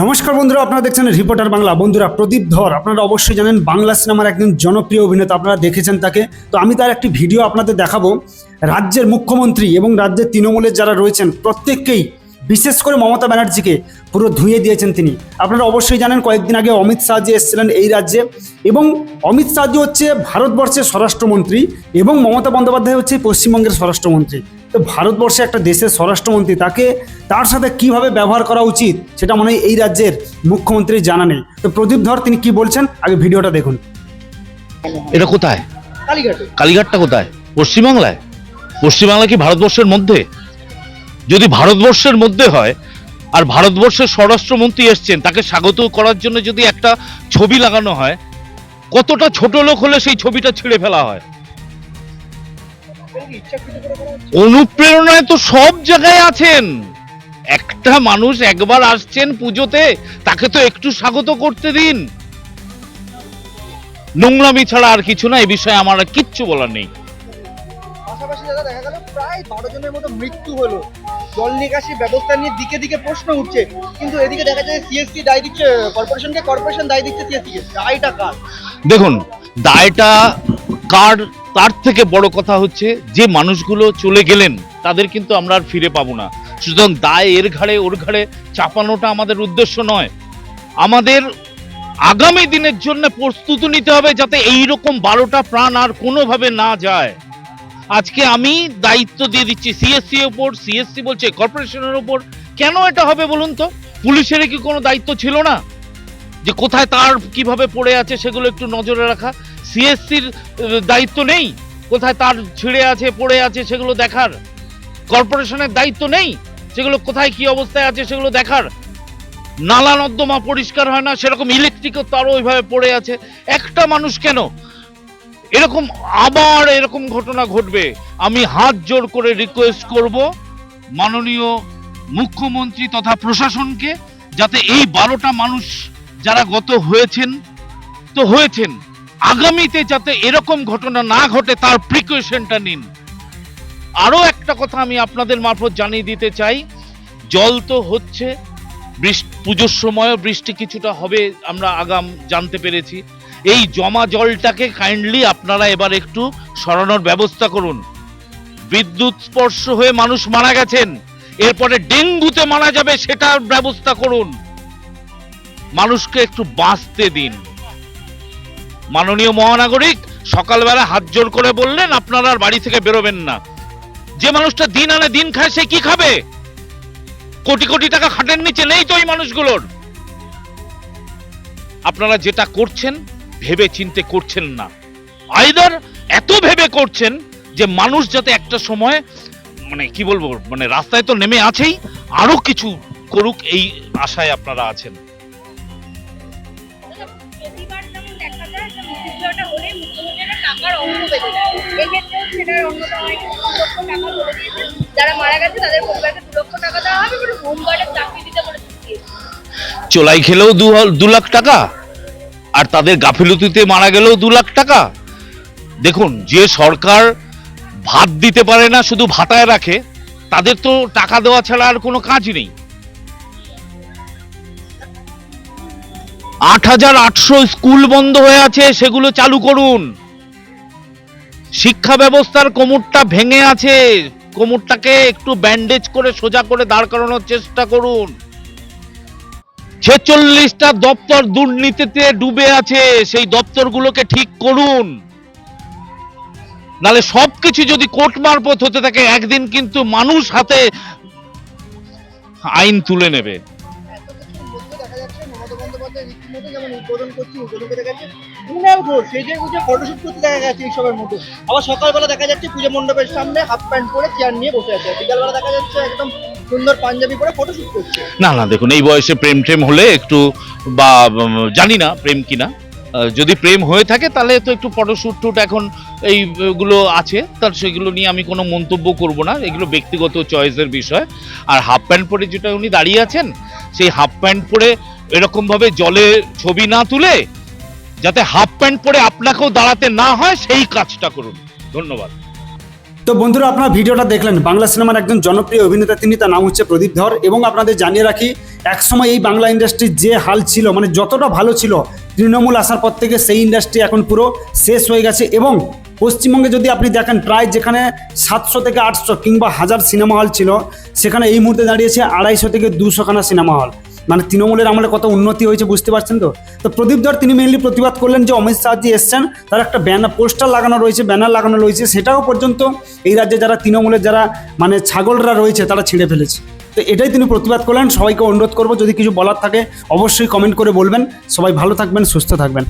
নমস্কার বন্ধুরা, আপনারা দেখছেন রিপোর্টার বাংলা। বন্ধুরা, প্রদীপ ধর, আপনারা অবশ্যই জানেন বাংলা সিনেমার একজন জনপ্রিয় অভিনেতা, আপনারা দেখেছেন তাকে। তো আমি তার একটি ভিডিও আপনাদের দেখাবো। রাজ্যের মুখ্যমন্ত্রী এবং রাজ্যের তৃণমূলের যারা রয়েছেন, প্রত্যেককেই বিশেষ করে মমতা ব্যানার্জিকে পুরো ধুয়ে দিয়েছেন তিনি। আপনারা অবশ্যই জানেন কয়েকদিন আগে অমিত শাহজি এসেছিলেন এই রাজ্যে এবং অমিত শাহজি হচ্ছে ভারতবর্ষের স্বরাষ্ট্রমন্ত্রী এবং মমতা বন্দ্যোপাধ্যায় হচ্ছে পশ্চিমবঙ্গের স্বরাষ্ট্রমন্ত্রী। তো ভারতবর্ষে একটা দেশের স্বরাষ্ট্রমন্ত্রী তাকে তার সাথে কীভাবে ব্যবহার করা উচিত সেটা মনে হয় এই রাজ্যের মুখ্যমন্ত্রী জানা নেই। তো প্রদীপ ধর তিনি কি বলছেন? আগে ভিডিওটা দেখুন। এটা কোথায়? কালীঘাট। কালীঘাটটা কোথায়? পশ্চিমবাংলায়? পশ্চিমবাংলা কি ভারতবর্ষের মধ্যে? যদি ভারতবর্ষের মধ্যে হয়, আর ভারতবর্ষের স্বরাষ্ট্রমন্ত্রী এসছেন, তাকে স্বাগত করার জন্য যদি একটা ছবি লাগানো হয়, কতটা ছোট লোক হলে সেই ছবিটা ছিঁড়ে ফেলা হয়? অনুপ্রেরণায় তো সব জায়গায় আছেন। একটা মানুষ একবার আসছেন পুজোতে, তাকে তো একটু স্বাগত করতে দিন। নোংরামি ছাড়া আর কিছু না, এ বিষয়ে আমার কিচ্ছু বলার নেই। প্রায় বারো জনের মতো মৃত্যু হলো। জল নিকাশি ব্যবস্থা নিয়ে দিকে দিকে প্রশ্ন উঠছে। কিন্তু এদিকে দেখা যায় সিএসসি দায় দিচ্ছে কর্পোরেশনকে কর্পোরেশন দায় দিচ্ছে সিএসসি কে। দায়টা কার? দেখুন, দায়টা কার, তার থেকে বড় কথা হচ্ছে, যে মানুষগুলো চলে গেলেন, তাদের কিন্তু আমরা আর ফিরে পাবো না। সুতরাং দায় এর ঘাড়ে, ওর ঘাড়ে চাপানোটা আমাদের উদ্দেশ্য নয়। আমাদের আগামী দিনের জন্য প্রস্তুতি নিতে হবে যাতে এই রকম বারোটা প্রাণ আর কোনোভাবে না যায়। আজকে আমি দায়িত্ব দিয়ে দিচ্ছি সিএসসি ওপর সিএসসি বলছে কর্পোরেশনের ওপর কেন এটা হবে বলুন তো? পুলিশের কি কোনো দায়িত্ব ছিল না? যে কোথায় তার কীভাবে পড়ে আছে সেগুলো একটু নজরে রাখা। সিএসসির দায়িত্ব নেই? কোথায় তার ছিঁড়ে আছে, পড়ে আছে সেগুলো দেখার। কর্পোরেশনের দায়িত্ব নেই? সেগুলো কোথায় কি অবস্থায় আছে সেগুলো দেখার। নালা নর্দমা পরিষ্কার হয় না, সেরকম ইলেকট্রিকও তারও ওইভাবে পড়ে আছে। একটা মানুষ কেন? এরকম আবার এরকম ঘটনা ঘটবে। আমি হাত জোর করে রিকোয়েস্ট করব মাননীয় মুখ্যমন্ত্রী তথা প্রশাসনকে যাতে এই বারোটা মানুষ যারা গত হয়েছেন, তো হয়েছেন, আগামীতে যাতে এরকম ঘটনা না ঘটে তার প্রিকশনটা নিন। আরও একটা কথা আমি আপনাদের মারফত জানিয়ে দিতে চাই, জল তো হচ্ছে বৃষ্টি পুজোর সময়ও বৃষ্টি কিছুটা হবে, আমরা আগাম জানতে পেরেছি। এই জমা জলটাকে কাইন্ডলি আপনারা এবার একটু সরানোর ব্যবস্থা করুন। বিদ্যুৎ স্পর্শ হয়ে মানুষ মারা গেছেন, এরপরে ডেঙ্গুতে মারা যাবে সেটার ব্যবস্থা করুন। মানুষকে একটু বাঁচতে দিন। মাননীয় মহানাগরিক, সকালবেলা হাত জোর করে বললেন, আপনারা আর বাড়ি থেকে বেরোবেন না। যে মানুষটা দিন আনে দিন খায়, সে কি খাবে? কোটি কোটি টাকা খাটের নিচে নেই তো এই মানুষগুলোর। আপনারা যেটা করছেন ভেবে চিনতে করছেন না। আইদার এত ভেবে করছেন যে মানুষ যাতে একটা সময় মানে কি বলব মানে রাস্তায় তো নেমে আছেই আরও কিছু করুক এই আশায় আপনারা আছেন। যারা মারা গেছে তাদের পরিবারকে দু লক্ষ টাকা দেওয়া হবে হোমগার্ডের চাকরি দিতে চোলাই খেলেও দু দু লাখ টাকা? আর তাদের গাফিলতিতে মারা গেলেও দু লাখ টাকা। দেখুন, যে সরকার ভাত দিতে পারে না, শুধু ভাতায় রাখে, তাদের তো টাকা দেওয়া ছাড়া আর কোনো কাজ নেই। আট হাজার আটশো স্কুল বন্ধ হয়ে আছে, সেগুলো চালু করুন। শিক্ষা ব্যবস্থার কোমরটা ভেঙে আছে, কোমরটাকে একটু ব্যান্ডেজ করে সোজা করে দাঁড় করানোর চেষ্টা করুন। ছেচল্লিশটা দপ্তর দুর্নীতিতে ডুবে আছে, সেই দপ্তরগুলোকে ঠিক করুন। নালে সবকিছু যদি কোর্ট মারফত হতে থাকে, একদিন কিন্তু মানুষ হাতে আইন তুলে নেবে। আবার সকালবেলা দেখা যাচ্ছে পুজো মণ্ডপের সামনে হাফ প্যান্ট পরে চেয়ার নিয়ে বসে আছে। বিকালবেলা দেখা যাচ্ছে একদম সুন্দর পাঞ্জাবি পরে করছে। না না, দেখুন, এই বয়সে প্রেম টেম হলে একটু বা জানি না প্রেম কিনা। যদি প্রেম হয়ে থাকে, তাহলে তো একটু ফটোশ্যুট টুট এখন এইগুলো আছে। তার সেগুলো নিয়ে আমি কোনো মন্তব্য করব না, এগুলো ব্যক্তিগত চয়েসের বিষয়। আর হাফ প্যান্ট পরে যেটা উনি দাঁড়িয়ে আছেন, সেই হাফ প্যান্ট পরে এরকমভাবে জলে ছবি না তুলে, যাতে হাফ প্যান্ট পরে আপনাকেও দাঁড়াতে না হয়, সেই কাজটা করুন। ধন্যবাদ। তো বন্ধুরা আপনারা ভিডিওটা দেখলেন। বাংলা সিনেমার একজন জনপ্রিয় অভিনেতা, তিনি তার নাম হচ্ছে প্রদীপ ধর এবং আপনাদের জানিয়ে রাখি, একসময় এই বাংলা ইন্ডাস্ট্রির যে হাল ছিল মানে যতটা ভালো ছিল, তৃণমূল আসার পর থেকে সেই ইন্ডাস্ট্রি এখন পুরো শেষ হয়ে গেছে এবং পশ্চিমবঙ্গে যদি আপনি দেখেন, প্রায় যেখানে সাতশো থেকে আটশো কিংবা হাজার সিনেমা হল ছিল, সেখানে এই মুহূর্তে দাঁড়িয়েছে আড়াইশো থেকে দুশোখানা সিনেমা হল। মানে তৃণমূলের আমলে কত উন্নতি হয়েছে বুঝতে পারছেন তো? তো প্রদীপ ধর তিনি মেনলি প্রতিবাদ করলেন যে অমিত শাহজি এসছেন, তার একটা ব্যানার পোস্টার লাগানো রয়েছে ব্যানার লাগানো রয়েছে, সেটাও পর্যন্ত এই রাজ্যে যারা তৃণমূলের যারা মানে ছাগলরা রয়েছে, তারা ছিঁড়ে ফেলেছে। তো এটাই তিনি প্রতিবাদ করলেন, সবাইকে অনুরোধ করব, যদি কিছু বলার থাকে, অবশ্যই কমেন্ট করে বলবেন। সবাই ভালো থাকবেন, সুস্থ থাকবেন।